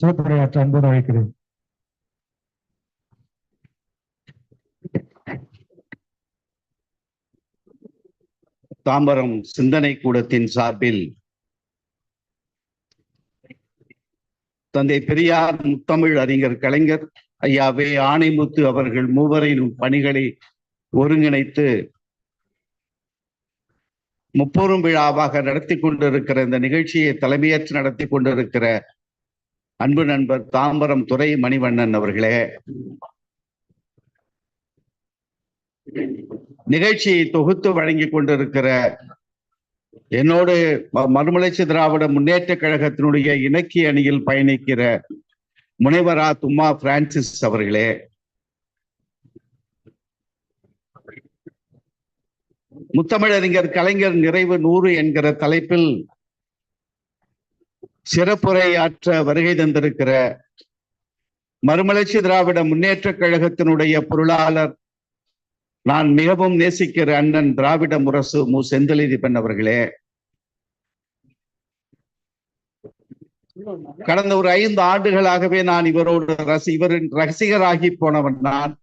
சிறப்புரையாற்ற அன்போடு அழைக்கிறேன். தாம்பரம் சிந்தனை கூடத்தின் சார்பில் தந்தை பெரியார் முத்தமிழ் அறிஞர் கலைஞர் ஐயாவே ஆணைமுத்து அவர்கள் மூவரின் பணிகளை ஒருங்கிணைத்து முப்பெரும் விழாவாக நடத்தி கொண்டிருக்கிற இந்த நிகழ்ச்சியை தலைமையேற்று நடத்தி கொண்டிருக்கிற அன்பு நண்பர் தாம்பரம் துறை மணிவண்ணன் அவர்களே. நிகழ்ச்சியை தொகுத்து வழங்கி கொண்டிருக்கிற என்னோடு ம- மறுமலர்ச்சி திராவிட முன்னேற்ற கழகத்தினுடைய இணக்கிய அணியில் பயணிக்கிற முனைவரா தும்மா பிரான்சிஸ் அவர்களே. முத்தமிழறிஞர் கலைஞர் நிறைவு நூறு என்கிற தலைப்பில் சிறப்புரையாற்ற வருகை தந்திருக்கிற மறுமலர்ச்சி திராவிட முன்னேற்ற கழகத்தினுடைய பொருளாளர் நான் மிகவும் நேசிக்கிற அண்ணன் திராவிட முரசு மு. செந்தலிதிபன் அவர்களே. கடந்த ஒரு ஐந்து ஆண்டுகளாகவே நான் இவரோடு ரசி இவரின் ரசிகராகி போனவன் நான்.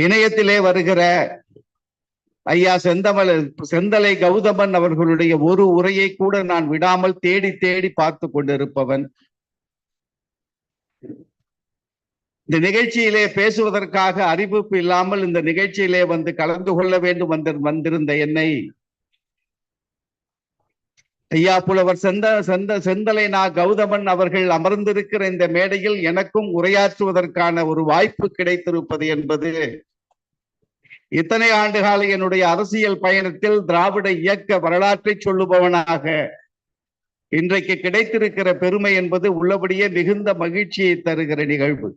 இணையத்திலே வருகிற ஐயா செந்தமல செந்தலை கௌதமன் அவர்களுடைய ஒரு உரையை கூட நான் விடாமல் தேடி தேடி பார்த்து கொண்டிருப்பவன். இந்த நிகழ்ச்சியிலே பேசுவதற்காக அறிவிப்பு இல்லாமல் இந்த நிகழ்ச்சியிலே வந்து கலந்து கொள்ள வேண்டும் வந்து வந்திருந்த என்னை. ஐயா புலவர் செந்த செந்த செந்தலை நா கௌதமன் அவர்கள் அமர்ந்திருக்கிற இந்த மேடையில் எனக்கும் உரையாற்றுவதற்கான ஒரு வாய்ப்பு கிடைத்திருப்பது என்பது இத்தனை ஆண்டுகால என்னுடைய அரசியல் பயணத்தில் திராவிட இயக்க வரலாற்றை சொல்லுபவனாக இன்றைக்கு கிடைத்திருக்கிற பெருமை என்பது உள்ளபடியே மிகுந்த மகிழ்ச்சியை தருகிற நிகழ்வு.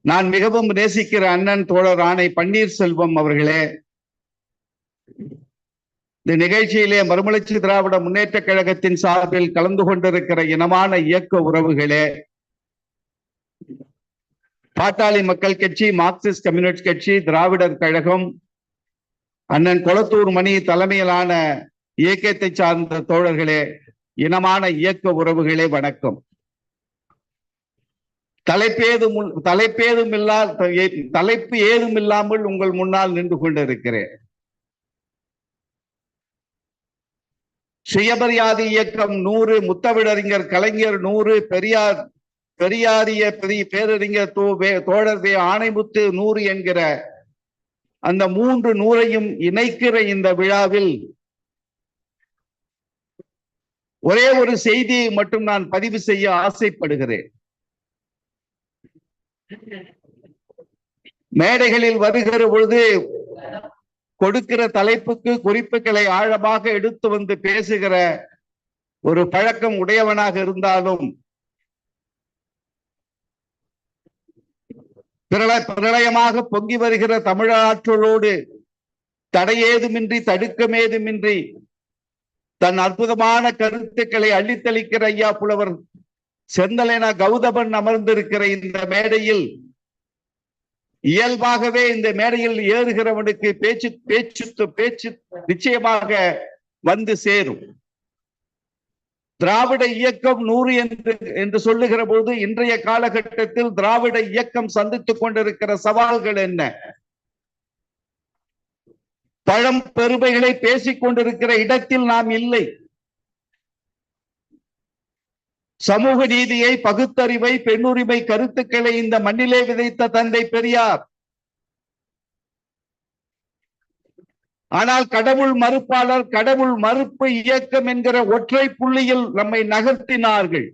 நான் மிகவும் நேசிக்கிற அண்ணன் தோழர் ஆணை பன்னீர்செல்வம் அவர்களே இந்த நிகழ்ச்சியிலே மறுமலர்ச்சி திராவிட முன்னேற்ற கழகத்தின் சார்பில் கலந்து கொண்டிருக்கிற இனமான இயக்க உறவுகளே பாட்டாளி மக்கள் கட்சி மார்க்சிஸ்ட் கம்யூனிஸ்ட் கட்சி திராவிடர் கழகம் அண்ணன் கொளத்தூர் மணி தலைமையிலான இயக்கத்தை சார்ந்த தோழர்களே இனமான இயக்க உறவுகளே வணக்கம். தலைப்பேதும் தலைப்பேதும் இல்லா தலைப்பு ஏதும் இல்லாமல் உங்கள் முன்னால் நின்று கொண்டிருக்கிறேன். சுயமரியாதை இயக்கம் நூறு முத்தமிழறிஞர் கலைஞர் நூறு பெரியார் பெரியாரிய பெரிய பேரறிஞர் தோ வே- தோழர் ஆணைமுத்து நூறு என்கிற அந்த மூன்று நூறையும் இணைக்கிற இந்த விழாவில் ஒரே ஒரு செய்தியை மட்டும் நான் பதிவு செய்ய ஆசைப்படுகிறேன். மேடைகளில் வருகிற பொழுது கொடுக்கிற தலைப்புக்கு குறிப்புகளை ஆழமாக எடுத்து வந்து பேசுகிற ஒரு பழக்கம் உடையவனாக இருந்தாலும் பிரள பிரளயமாக பொங்கி வருகிற தமிழாற்றலோடு தடையேதுமின்றி தடுக்கமேதுமின்றி தன் அற்புதமான கருத்துக்களை அள்ளித்தளிக்கிற ஐயா புலவர் செந்தலேனா கௌதமன் அமர்ந்திருக்கிற இந்த மேடையில் இயல்பாகவே இந்த மேடையில் ஏறுகிறவனுக்கு பேச்சு பேச்சு பேச்சு நிச்சயமாக வந்து சேரும். திராவிட இயக்கம் நூறு என்று என்று சொல்லுகிற பொழுது இன்றைய காலகட்டத்தில் திராவிட இயக்கம் சந்தித்துக் கொண்டிருக்கிற சவால்கள் என்ன? பழம் பெருமைகளை பேசிக் கொண்டிருக்கிற இடத்தில் நாம் இல்லை. சமூக நீதியை பகுத்தறிவை பெண்ணுரிமை கருத்துக்களை இந்த மண்ணிலே விதைத்த தந்தை பெரியார் ஆனால் கடவுள் மறுப்பாளர் கடவுள் மறுப்பு இயக்கம் என்கிற ஒற்றை புள்ளியில் நம்மை நகர்த்தினார்கள்.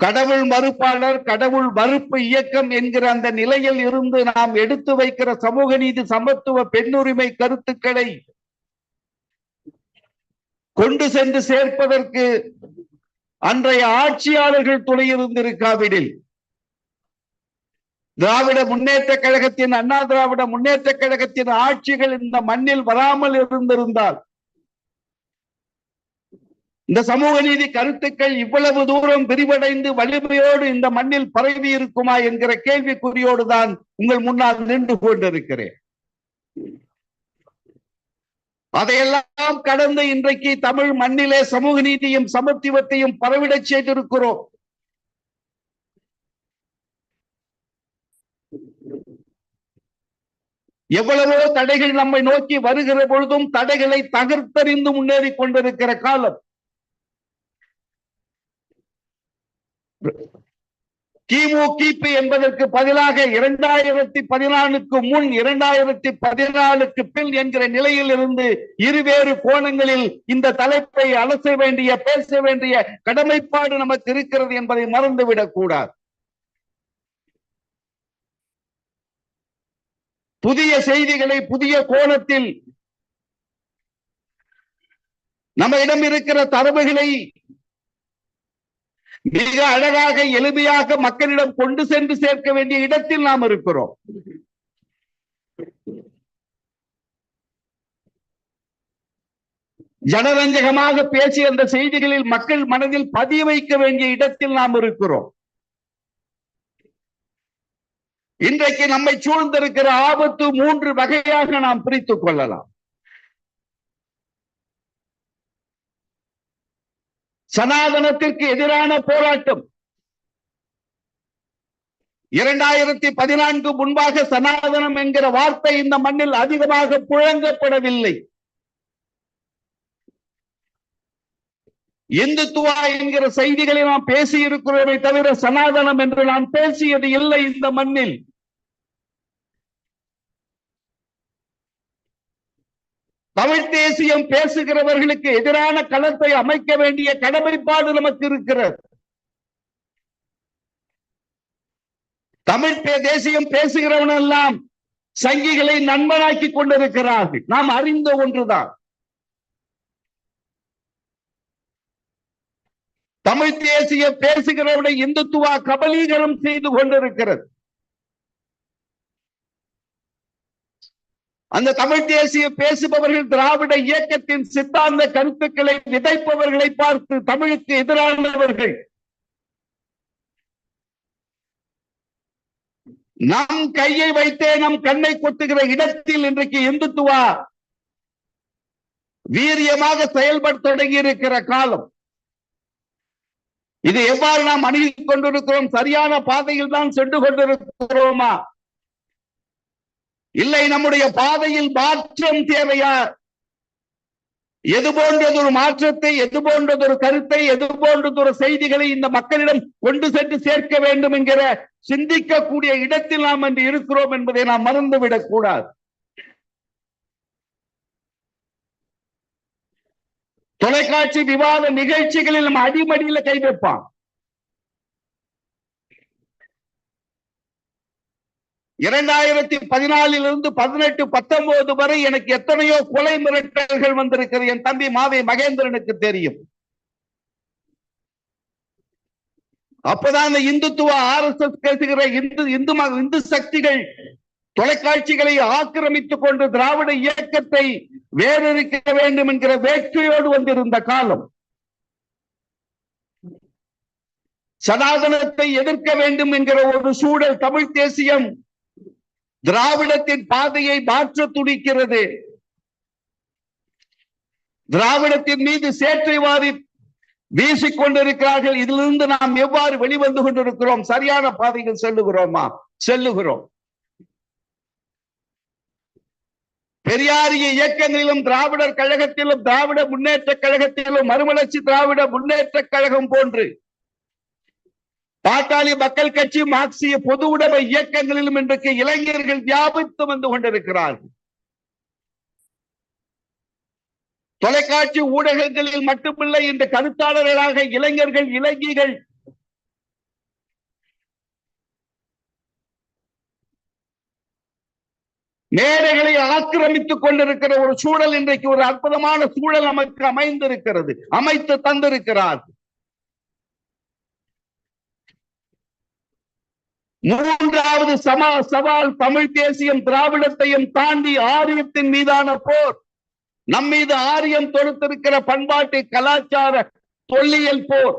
கடவுள் மறுப்பாளர் கடவுள் மறுப்பு இயக்கம் என்கிற அந்த நிலையில் இருந்து நாம் எடுத்து வைக்கிற சமூக நீதி சமத்துவ பெண்ணுரிமை கருத்துக்களை கொண்டு சென்று சேர்ப்பதற்கு அன்றைய ஆட்சியாளர்கள் துணை இருந்திருக்காவிடில். திராவிட முன்னேற்ற கழகத்தின் அண்ணா திராவிட முன்னேற்ற கழகத்தின் ஆட்சிகள் இந்த மண்ணில் வராமல் இருந்திருந்தால் இந்த சமூக நீதி கருத்துக்கள் இவ்வளவு தூரம் விரிவடைந்து வலிமையோடு இந்த மண்ணில் பரவி இருக்குமா என்கிற கேள்விக்குறியோடு தான் உங்கள் முன்னால் நின்று கொண்டிருக்கிறேன். அதையெல்லாம் கடந்து இன்றைக்கு தமிழ் மண்ணிலே சமூக நீதியும் சமத்துவத்தையும் பரவிடச் செய்திருக்கிறோம். எவ்வளவோ தடைகள் நம்மை நோக்கி வருகிற பொழுதும் தடைகளை தகர்த்தறிந்து முன்னேறி கொண்டிருக்கிற காலம். கிமு கிபி என்பதற்கு பதிலாக இரண்டாயிரத்தி பதினாலுக்கு முன் இரண்டாயிரத்தி பதினாலுக்கு பின் என்கிற நிலையில் இருந்து இருவேறு கோணங்களில் இந்த தலைப்பை அலச வேண்டிய பேச வேண்டிய கடமைப்பாடு நமக்கு இருக்கிறது என்பதை மறந்துவிடக் கூடாது. புதிய செய்திகளை புதிய கோணத்தில் நம்மிடம் இருக்கிற தரவுகளை மிக அழகாக எளிமையாக மக்களிடம் கொண்டு சென்று சேர்க்க வேண்டிய இடத்தில் நாம் இருக்கிறோம். ஜனரஞ்சகமாக பேசி அந்த செய்திகளில் மக்கள் மனதில் பதிய வைக்க வேண்டிய இடத்தில் நாம் இருக்கிறோம். இன்றைக்கு நம்மை சூழ்ந்திருக்கிற ஆபத்து மூன்று வகையாக நாம் பிரித்துக் கொள்ளலாம். சனாதனத்திற்கு எதிரான போராட்டம். இரண்டாயிரத்தி பதினான்கு முன்பாக சனாதனம் என்கிற வார்த்தை இந்த மண்ணில் அதிகமாக புழங்கப்படவில்லை. இந்துத்துவா என்கிற செய்திகளை நாம் பேசி இருக்கிறோமே தவிர சனாதனம் என்று நாம் பேசியது இல்லை இந்த மண்ணில். தமிழ் தேசியம் பேசுகிறவர்களுக்கு எதிரான களத்தை அமைக்க வேண்டிய கடமைப்பாடு நமக்கு இருக்கிறது. தமிழ் தேசியம் பேசுகிறவன் எல்லாம் சங்கிகளை நண்பனாக்கி கொண்டிருக்கிறார்கள். நாம் அறிந்த ஒன்றுதான். தமிழ் தேசிய பேசுகிறவனை இந்துத்துவா கபலீகரம் செய்து கொண்டிருக்கிறது. அந்த தமிழ் தேசிய பேசுபவர்கள் திராவிட இயக்கத்தின் சித்தாந்த கருத்துக்களை விதைப்பவர்களை பார்த்து தமிழுக்கு எதிரானவர்கள். நம் கையை வைத்தே நம் கண்ணை கொத்துகிற இடத்தில் இன்றைக்கு இந்துத்துவா வீரியமாக செயல்பட தொடங்கி இருக்கிற காலம். இது எவ்வாறு நாம் அணுகிக் கொண்டிருக்கிறோம்? சரியான பாதையில் தான் சென்று கொண்டிருக்கிறோமா? இல்லை நம்முடைய பாதையில் மாற்றம் தேவையா? எது போன்றதொரு மாற்றத்தை எது போன்றதொரு கருத்தை எது போன்றதொரு செய்திகளை இந்த மக்களிடம் கொண்டு சென்று சேர்க்க வேண்டும் என்கிற சிந்திக்கக்கூடிய இடத்தில் நாம் என்று இருக்கிறோம் என்பதை நாம் மறந்துவிடக் கூடாது. தொலைக்காட்சி விவாத நிகழ்ச்சிகளில் நம்ம அடிமடியில கை வைப்பான் இரண்டாயிரத்தி பதினாலில் இருந்து பதினெட்டு பத்தொன்பது வரை எனக்கு எத்தனையோ கொலை மிரட்டல்கள் வந்திருக்கிறது. என் தம்பி மாவை மகேந்திரனுக்கு தெரியும். அப்பதான் இந்த இந்துத்துவ ஆர் எஸ் எஸ் பேசுகிற இந்து இந்து இந்து சக்திகள் தொலைக்காட்சிகளை ஆக்கிரமித்துக் கொண்டு திராவிட இயக்கத்தை வேறறுக்க வேண்டும் என்கிற வேட்கையோடு வந்திருந்த காலம். சனாதனத்தை எதிர்க்க வேண்டும் என்கிற ஒரு சூழல் தமிழ் தேசியம் திராவிடத்தின் பாதையை மாற்ற துடிக்கிறது. திராவிடத்தின் மீது சேற்றைவாதி வீசிக் வீசிக்கொண்டிருக்கிறார்கள் இதிலிருந்து நாம் எவ்வாறு வெளிவந்து கொண்டிருக்கிறோம்? சரியான பாதையில் செல்லுகிறோமா? செல்லுகிறோம். பெரியாரிய இயக்கங்களிலும் திராவிடர் கழகத்திலும் திராவிட முன்னேற்ற கழகத்திலும் மறுமலர்ச்சி திராவிட முன்னேற்ற கழகம் போன்று பாட்டாளி மக்கள் கட்சி மார்க்சிய பொது உடைமை இயக்கங்களிலும் இன்றைக்கு இளைஞர்கள் வியாபித்து வந்து கொண்டிருக்கிறார்கள். தொலைக்காட்சி ஊடகங்களில் மட்டுமில்லை இந்த கருத்தாளர்களாக இளைஞர்கள் இலங்கைகள் மேடைகளை ஆக்கிரமித்துக் கொண்டிருக்கிற ஒரு சூழல் இன்றைக்கு ஒரு அற்புதமான சூழல் நமக்கு அமைந்திருக்கிறது அமைத்து தந்திருக்கிறார் மூன்றாவது சமா சவால் தமிழ் தேசியம் திராவிடத்தையும் தாண்டி ஆரியத்தின் மீதான போர். நம் மீது ஆரியம் தொடுத்திருக்கிற பண்பாட்டு கலாச்சார தொல்லியல் போர்.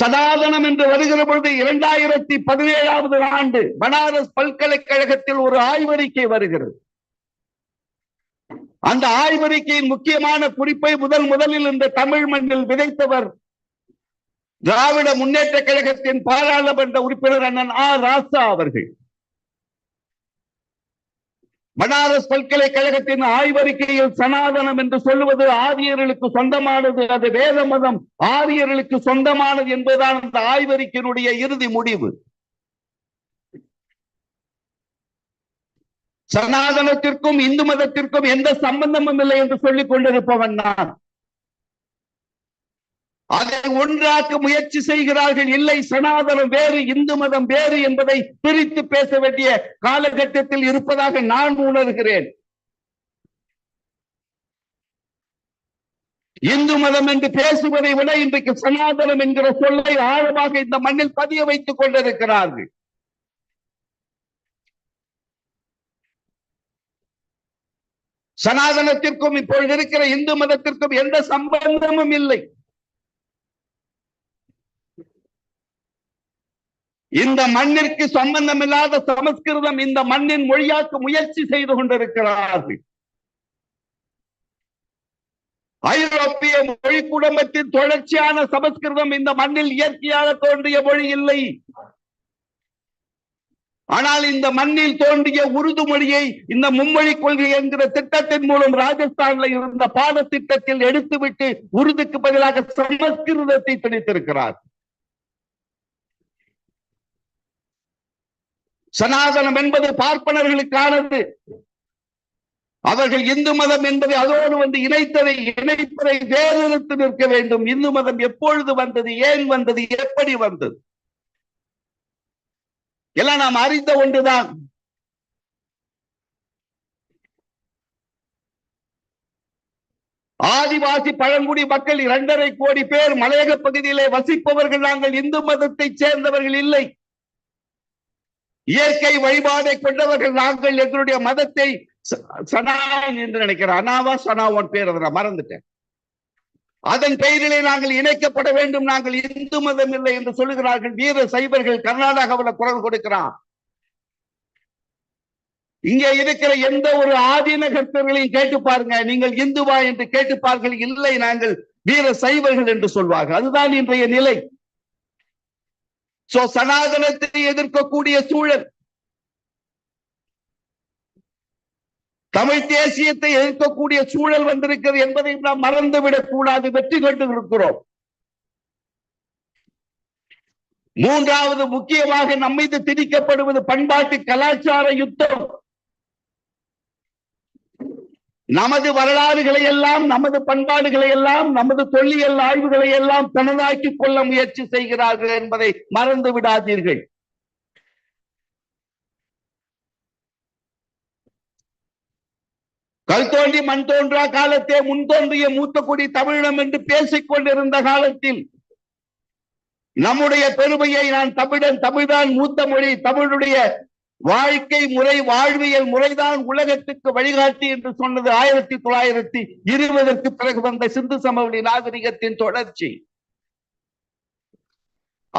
சனாதனம் என்று வருகிற பொழுது இரண்டாயிரத்தி பதினேழாவது ஆண்டு பனாரஸ் பல்கலைக்கழகத்தில் ஒரு ஆய்வறிக்கை வருகிறது. அந்த ஆய்வறிக்கையின் முக்கியமான குறிப்பை முதல் முதலில் இந்த தமிழ் மண்ணில் விதைத்தவர் திராவிட முன்னேற்ற கழகத்தின் பாராளுமன்ற உறுப்பினர் அண்ணன் ஆ. ராசா அவர்கள். பனாரஸ் பல்கலைக்கழகத்தின் ஆய்வறிக்கையில் சனாதனம் என்று சொல்லுவது ஆரியர்களுக்கு சொந்தமானது அது வேத மதம் ஆரியர்களுக்கு சொந்தமானது என்பதுதான் அந்த ஆய்வறிக்கையினுடைய இறுதி முடிவு. சனாதனத்திற்கும் இந்து மதத்திற்கும் எந்த சம்பந்தமும் இல்லை என்று சொல்லிக் கொண்டிருப்பவன் நான். அதை ஒன்றாக்க முயற்சி செய்கிறார்கள். இல்லை சனாதனம் வேறு இந்து மதம் வேறு என்பதை பிரித்து பேச வேண்டிய காலகட்டத்தில் இருப்பதாக நான் உணர்கிறேன். இந்து மதம் என்று பேசுவதை விட இன்றைக்கு சனாதனம் என்கிற சொல்லை ஆழமாக இந்த மண்ணில் பதிய வைத்துக் கொண்டிருக்கிறார்கள். சனாதனத்திற்கும் இப்பொழுது இருக்கிற இந்து மதத்திற்கும் எந்த சம்பந்தமும் இல்லை. இந்த மண்ணிற்கு சம்பந்தம் இல்லாத சமஸ்கிருதம் இந்த மண்ணின் மொழியாக்க முயற்சி செய்து கொண்டிருக்கிறார்கள். ஐரோப்பிய மொழி குடும்பத்தின் தொடர்ச்சியான சமஸ்கிருதம் இந்த மண்ணில் இயற்கையாக தோன்றிய மொழி இல்லை. ஆனால் இந்த மண்ணில் தோன்றிய உருது மொழியை இந்த மும்மொழி கொள்கை என்கிற திட்டத்தின் மூலம் ராஜஸ்தான்ல இருந்த பாடத்திட்டத்தில் எடுத்துவிட்டு உருதுக்கு பதிலாக சமஸ்கிருதத்தை திணித்திருக்கிறார். சனாதனம் என்பது பார்ப்பனர்களுக்கானது. அவர்கள் இந்து மதம் என்பதை அதோடு வந்து இணைத்ததை இணைப்பதை வேறெடுத்து நிற்க வேண்டும். இந்து மதம் எப்பொழுது வந்தது ஏன் வந்தது எப்படி வந்தது? எல்லாம் நாம் அறிந்த ஒன்றுதான். ஆதிவாசி பழங்குடி மக்கள் இரண்டரை கோடி பேர் மலையக பகுதியிலே வசிப்பவர்கள் நாங்கள் இந்து மதத்தை சேர்ந்தவர்கள் இல்லை. இயற்கை வழிபாடை கொண்டவர்கள் நாங்கள் எங்களுடைய மதத்தை சனா என்று நினைக்கிறேன். அனாவா சனாவோன் பேர் அதை நான் மறந்துட்டேன். அதன் பெயரிலே நாங்கள் இணைக்கப்பட வேண்டும். நாங்கள் இந்து மதம் இல்லை என்று சொல்லுகிறார்கள். வீர சைவர்கள் கர்நாடகாவில் குரல் கொடுக்கிறான். இங்கே இருக்கிற எந்த ஒரு ஆதீனகர்த்தர்களையும் கேட்டு பாருங்க. நீங்கள் இந்துவா என்று கேட்டுப்பார்கள் இல்லை நாங்கள் வீர சைவர்கள் என்று சொல்வார்கள். அதுதான் இன்றைய நிலை. சோ சனாதனத்தை எதிர்க்கக்கூடிய சூழல். தமிழ் தேசியத்தை எதிர்க்கக்கூடிய சூழல் வந்திருக்கிறது என்பதை நாம் மறந்துவிடக் கூடாது வெற்றி கண்டு இருக்கிறோம் மூன்றாவது முக்கியமாக நம்மீது திணிக்கப்படுவது பண்பாட்டு கலாச்சார யுத்தம். நமது வரலாறுகளை எல்லாம் நமது பண்பாடுகளை எல்லாம் நமது தொல்லியல் ஆய்வுகளை எல்லாம் தனதாக்கிக் கொள்ள முயற்சி செய்கிறார்கள் என்பதை மறந்து விடாதீர்கள் கல் தோண்டி மண் தோன்றா காலத்தே முன் தோன்றிய மூத்த குடி தமிழினம் என்று பேசிக் கொண்டிருந்த காலத்தில் நம்முடைய பெருமையை நான் தமிழன் தமிழ்தான் மூத்த மொழி தமிழுடைய வாழ்க்கை முறை வாழ்வியல் முறைதான் உலகத்துக்கு வழிகாட்டி என்று சொன்னது ஆயிரத்தி தொள்ளாயிரத்தி இருபதற்கு பிறகு வந்த சிந்து சமவெளி நாகரிகத்தின் தொடர்ச்சி.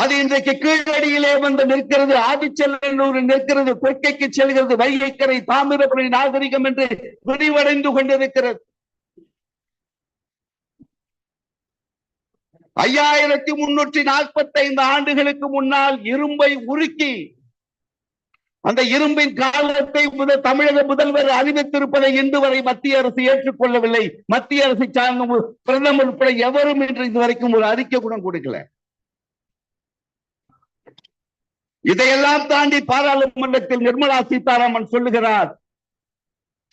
அது இன்றைக்கு கீழடியிலே வந்து நிற்கிறது ஆதிச்செல்லூர் நிற்கிறது கொற்கைக்கு செல்கிறது வைகைக்கரை தாமிரபுரி நாகரிகம் என்று விரிவடைந்து கொண்டிருக்கிறது. ஐயாயிரத்தி முன்னூற்றி நாற்பத்தி ஐந்து ஆண்டுகளுக்கு முன்னால் இரும்பை உருக்கி அந்த இரும்பின் காலத்தை முதல் தமிழக முதல்வர் அறிவித்திருப்பதை இன்று வரை மத்திய அரசு ஏற்றுக்கொள்ளவில்லை. மத்திய அரசு சார்ந்த பிரதமர் உட்பட எவரும் இன்று இதுவரைக்கும் ஒரு அறிக்கை கூட கொடுக்கல. இதையெல்லாம் தாண்டி பாராளுமன்றத்தில் நிர்மலா சீதாராமன் சொல்லுகிறார்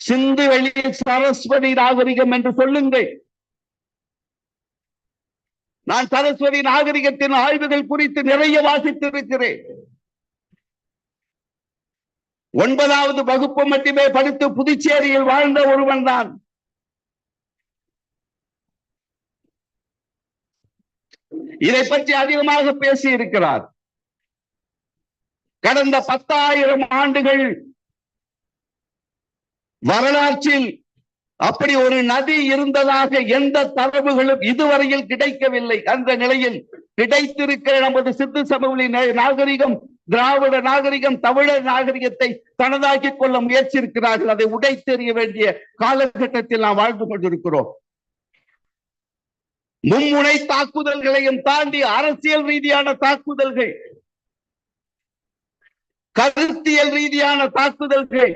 சிந்து வெளி சரஸ்வதி நாகரிகம் என்று சொல்லுங்கள். நான் சரஸ்வதி நாகரிகத்தின் ஆய்வுகள் குறித்து நிறைய வாசித்திருக்கிறேன். ஒன்பதாவது வகுப்பு மட்டுமே படித்து புதுச்சேரியில் வாழ்ந்த ஒருவன் தான் இதை பற்றி அதிகமாக பேசி இருக்கிறார் கடந்த பத்தாயிரம் ஆண்டுகள் வரலாற்றில் அப்படி ஒரு நதி இருந்ததாக எந்த தரவுகளும் இதுவரையில் கிடைக்கவில்லை. அந்த நிலையில் கிடைத்திருக்கிற நமது சித்து சமவெளி நாகரிகம் திராவிட நாகரிகம் தமிழர் நாகரிகத்தை தனதாக்கிக் கொள்ள முயற்சியிருக்கிறார்கள். அதை உடைத்தெறிய வேண்டிய காலகட்டத்தில் நாம் வாழ்ந்து கொண்டிருக்கிறோம். மும்முனை தாக்குதல்களையும் தாண்டி அரசியல் ரீதியான தாக்குதல்கள் கருத்தியல் ரீதியான தாக்குதல்கள்.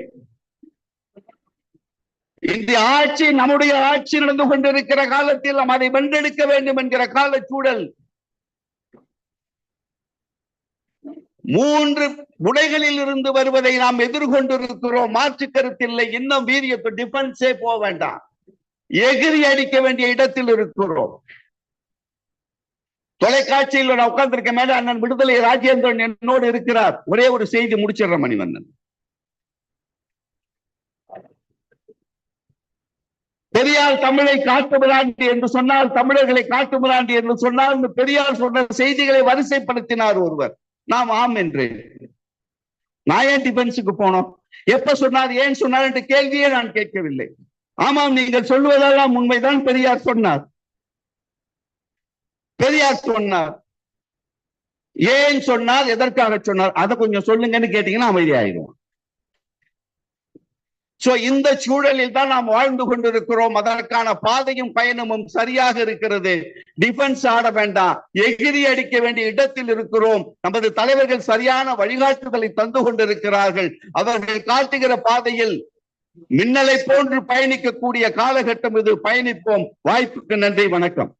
இந்த ஆட்சி நம்முடைய ஆட்சி நடந்து கொண்டிருக்கிற காலத்தில் நாம் அதை வென்றெடுக்க வேண்டும் என்கிற காலச்சூழல். மூன்று முனைகளில் இருந்து வருவதை நாம் எதிர்கொண்டிருக்கிறோம். மாற்று கருத்தில்லை. இன்னும் வீரியத்தை டிஃபென்ஸே போக வேண்டாம். எகிரி அடிக்க வேண்டிய இடத்தில் இருக்கிறோம். தொலைக்காட்சியில் நான் உட்கார்ந்திருக்க மேல அண்ணன் விடுதலை ராஜேந்திரன் என்னோடு இருக்கிறார். ஒரே ஒரு செய்தி முடிச்சிடுற மணிவண்ணன். பெரியார் தமிழை காட்டுமிராண்டி என்று சொன்னால் தமிழர்களை காட்டுமிராண்டி என்று சொன்னால் இந்த பெரியார் சொன்ன செய்திகளை வரிசைப்படுத்தினார் ஒருவர். நாம் ஆம் என்று. நான் ஏன் டிஃபென்ஸுக்கு போனோம்? எப்ப சொன்னார் ஏன் சொன்னார் என்ற கேள்வியே நான் கேட்கவில்லை. ஆமாம் நீங்கள் சொல்லுவதெல்லாம் உண்மைதான் பெரியார் சொன்னார். பெரியார் சொன்னார். ஏன் சொன்னார்? எதற்காக சொன்னார்? அதை கொஞ்சம் சொல்லுங்கன்னு கேட்டீங்கன்னா அமைதியாயிடும் சோ இந்த சூழலில் தான் நாம் வாழ்ந்து கொண்டிருக்கிறோம். அதற்கான பாதையும் பயணமும் சரியாக இருக்கிறது. டிஃபென்ஸ் ஆட வேண்டாம். எகிரி அடிக்க வேண்டிய இடத்தில் இருக்கிறோம். நமது தலைவர்கள் சரியான வழிகாட்டுதலை தந்து கொண்டிருக்கிறார்கள். அவர்கள் காட்டுகிற பாதையில் மின்னலை போன்று பயணிக்கக்கூடிய காலகட்டம் இது. பயணிப்போம். வாய்ப்புக்கு நன்றி. வணக்கம்.